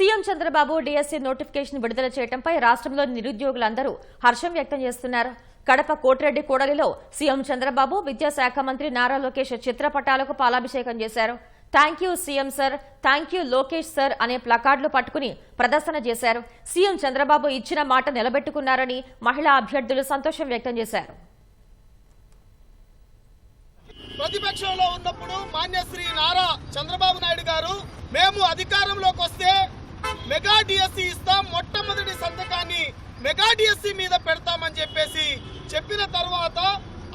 CM Chandrababu DSC notification విడుదల చేయడంపై రాష్ట్రంలోని నిరుద్యోగులందరూ హర్షం వ్యక్తం చేస్తున్నారు. కడప కోటిరెడ్డి కూడలిలో సీఎం చంద్రబాబు విద్యాశాఖ మంత్రి నారా లోకేష్ చిత్రపటాలకు పాలాభిషేకం చేశారు. Thank you CM sir thank you Lokesh sir అనే ప్లకార్డులు పట్టుకుని ప్రదర్శన చేశారు. సీఎం చంద్రబాబు ఇచ్చిన మాట నిలబెట్టుకున్నారని మహిళా అభ్యర్థులు సంతోషం వ్యక్తం చేశారు. ప్రతిపక్షంలో ఉన్నప్పుడు మాన్యశ్రీ నారా చంద్రబాబు నాయుడు గారు మేము అధికారంలోకి వస్తే మెగా డిఎస్సి ఇస్తాం మొట్టమొదటి సంతకాన్ని మెగా డిఎస్సి మీద పెడతామని చెప్పేసి చెప్పిన తర్వాత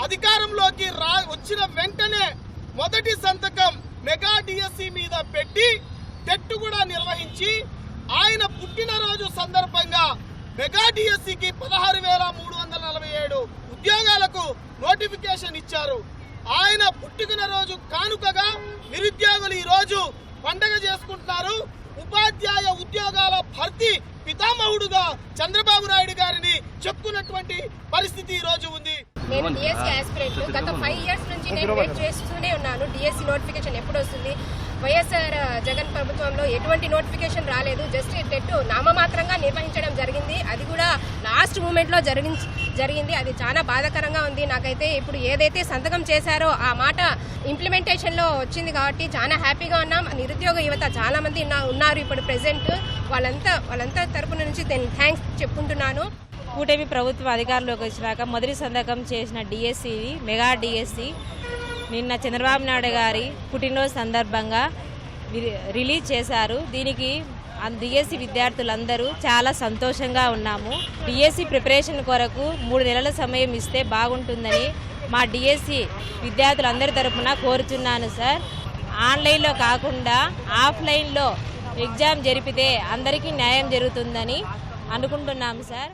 అధికారంలోకి రా వచ్చిన వెంటనే మొదటి సంతకం మెగా డిఎస్సి మీద పెట్టి టెట్ కూడా నిర్వహించి ఆయన పుట్టినరోజు సందర్భంగా మెగా డిఎస్సికి పదహారు వేల మూడు వందల నలభై ఏడు ఉద్యోగాలకు నోటిఫికేషన్ ఇచ్చారు. ఆయన పుట్టుకున్న రోజు కానుకగా నిరుద్యోగులు ఈరోజు పండగ చేసుకుంటున్నారు. ఉపాధ్యాయ ఉద్యోగాల భర్తీ పితామహుడుగా చంద్రబాబు నాయుడు గారిని చెప్పుకున్నటువంటి పరిస్థితి ఈ రోజు ఉంది. నేను డిఎస్సీ ఆస్పిరెంట్ గత ఫైవ్ ఇయర్స్ నుంచి నేను వెయిట్ చేస్తూనే ఉన్నాను. డిఎస్సీ నోటిఫికేషన్ ఎప్పుడు వస్తుంది? వైఎస్ఆర్ జగన్ ప్రభుత్వంలో ఎటువంటి నోటిఫికేషన్ రాలేదు. జస్ట్ టెట్ నామమాత్రంగా నిర్వహించడం జరిగింది. అది కూడా లాస్ట్ మూమెంట్లో జరిగి జరిగింది. అది చాలా బాధాకరంగా ఉంది. నాకైతే ఇప్పుడు ఏదైతే సంతకం చేశారో ఆ మాట ఇంప్లిమెంటేషన్లో వచ్చింది కాబట్టి చాలా హ్యాపీగా ఉన్నాం. నిరుద్యోగ యువత చాలా మంది ఉన్నారు ఇప్పుడు ప్రెసెంట్ వాళ్ళంతా వాళ్ళంతా తరపున నుంచి నేను థ్యాంక్స్ చెప్పుకుంటున్నాను. కూటమి ప్రభుత్వ అధికారంలోకి వచ్చినాక మొదటి సంతకం చేసిన డిఎస్సి మెగా డిఎస్సి నిన్న చంద్రబాబు నాయుడు గారి పుట్టినరోజు సందర్భంగా రి- రిలీజ్ చేశారు. దీనికి డిఎస్సి విద్యార్థులందరూ చాలా సంతోషంగా ఉన్నాము. డిఎస్సి ప్రిపరేషన్ కొరకు మూడు నెలల సమయం ఇస్తే బాగుంటుందని మా డిఎస్సి విద్యార్థులందరి తరఫున కోరుచున్నాను సార్. ఆన్లైన్లో కాకుండా ఆఫ్లైన్లో ఎగ్జామ్ జరిపితే అందరికీ న్యాయం జరుగుతుందని అనుకుంటున్నాము సార్.